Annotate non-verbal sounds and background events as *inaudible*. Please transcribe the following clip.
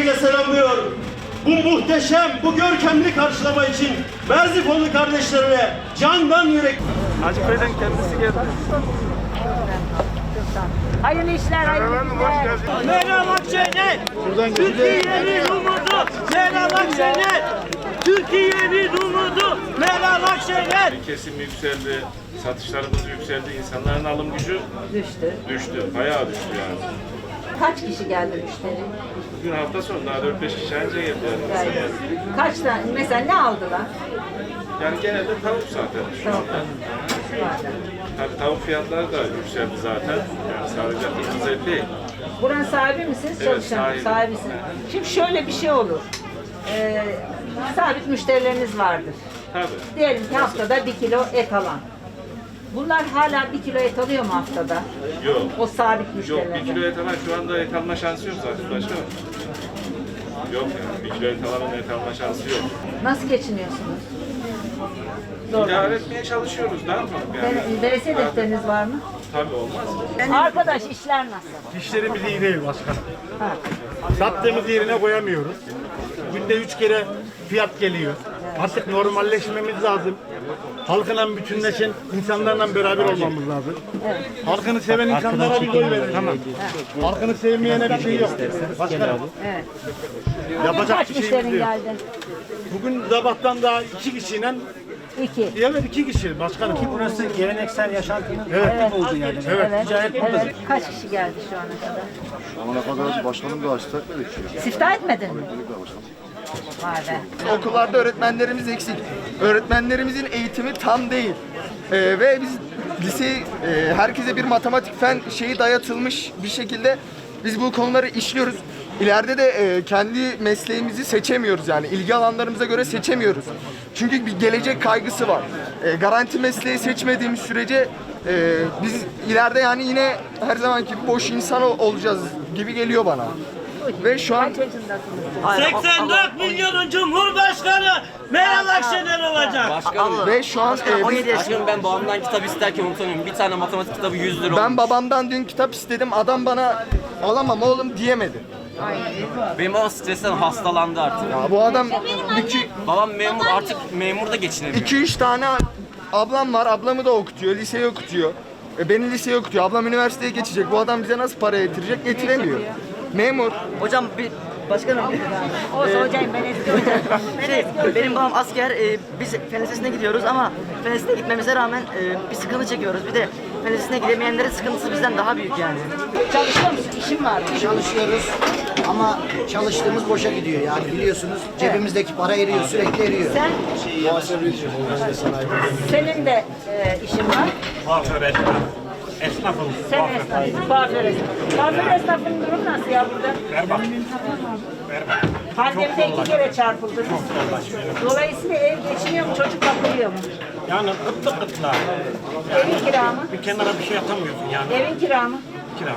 saygıyla selamlıyor. Bu muhteşem, bu görkemli karşılama için Merzifonlu kardeşlerine candan yürek Hacıköy'den kendisi geldi. Hayırlı işler, hayırlı işler. Meral Akşener, Türkiye'nin umudu. Meral Akşener, Türkiye'nin umudu. Meral Akşener. Kesim yükseldi, satışlarımız yükseldi, insanların alım gücü Düştü. düştü, bayağı düştü yani. Kaç kişi geldi müşteri? Bugün hafta sonu daha 4-5 kişi anca. Geldi. Kaç tane, mesela ne aldılar? Yani genelde tavuk zaten. Tavuk. Tabii tavuk fiyatları da yükseldi zaten. Yani sadece et değil. Buranın sahibi misiniz? Evet, Çalışan sahibim. sahibisin. Şimdi şöyle bir şey olur. Ee, sabit müşterileriniz vardır. Tabii. Diyelim ki haftada bir kilo et alan. Bunlar hala bir kilo et alıyor mu haftada? Yok. O sabit Yok müşteriler. bir kilo et alan şu anda et alma şansı yok zaten başka. Yok yani bir kilo et alanın et alma şansı yok. Nasıl geçiniyorsunuz? Zor. İdare etmeye çalışıyoruz ne yapalım yani. Ver- Veresiye defteriniz var mı? Tabii olmaz mı? Arkadaş işler nasıl? İşlerimiz iyi değil başkanım. Ha. Sattığımız yerine koyamıyoruz. Günde üç kere fiyat geliyor. Artık normalleşmemiz lazım. Halkla bütünleşen insanlarla beraber olmamız lazım. Halkını seven insanlara bir oy verin. Tamam. Halkını sevmeyene bir şey yok. Başkanım. Evet. Yapacak Kaç bir şeyimiz müşterin yok. geldi? Bugün sabahtan daha iki kişiyle İki. evet iki kişi başkanım. Burası geleneksel yaşantının Evet. Evet. oldu yani. Evet. Ticaret evet. Kaç kişi geldi şu ana kadar? Şu ana kadar başkanım da açtı etmedik. Siftah etmedin mi? Okullarda öğretmenlerimiz eksik. Öğretmenlerimizin eğitimi tam değil. Ee, ve biz lise e, herkese bir matematik fen şeyi dayatılmış bir şekilde biz bu konuları işliyoruz. İleride de e, kendi mesleğimizi seçemiyoruz yani ilgi alanlarımıza göre seçemiyoruz. Çünkü bir gelecek kaygısı var. E, garanti mesleği seçmediğimiz sürece e, biz ileride yani yine her zamanki boş insan ol- olacağız gibi geliyor bana. Ve şu an Kaç yaşındasınız? 84 milyonun Cumhurbaşkanı Meral Akşener olacak. ve şu an e, biz- Başkanım ben babamdan kitap isterken unutamıyorum. Bir tane matematik kitabı 100 lira Ben olmuş. babamdan dün kitap istedim. Adam bana alamam oğlum diyemedi. Benim babam stresten hastalandı artık. Ya bu adam iki, Babam memur artık memur da geçinemiyor. iki üç tane ablam var. Ablamı da okutuyor. Liseyi okutuyor. E, beni liseye okutuyor. Ablam üniversiteye geçecek. Bu adam bize nasıl para getirecek? Getiremiyor. Memur. Hocam bir başkanım Olsa hocam ben eski hocam. *laughs* Ben şey, eski hocam. benim babam asker e, biz fen lisesine gidiyoruz ama fen lisesine gitmemize rağmen e, bir sıkıntı çekiyoruz. Bir de fen lisesine gidemeyenlerin sıkıntısı bizden daha büyük yani. Çalışıyor musun? İşin var mı? Çalışıyoruz ama çalıştığımız boşa gidiyor yani biliyorsunuz cebimizdeki para eriyor sürekli eriyor. Sen? Senin de e, işin var. Kuaför esnafım. Sen esnafsın, kuaför esnafı. Kuaför esnafının durumu nasıl ya burada? Berbat. Pandemide iki kere çarpıldınız. Dolayısıyla ev geçiniyor mu, çocuk bakılıyor mu? Yani kıtlık kıtlığa. Evin kira mı? Bir kenara bir şey atamıyorsun yani. Evin kira mı? Kira.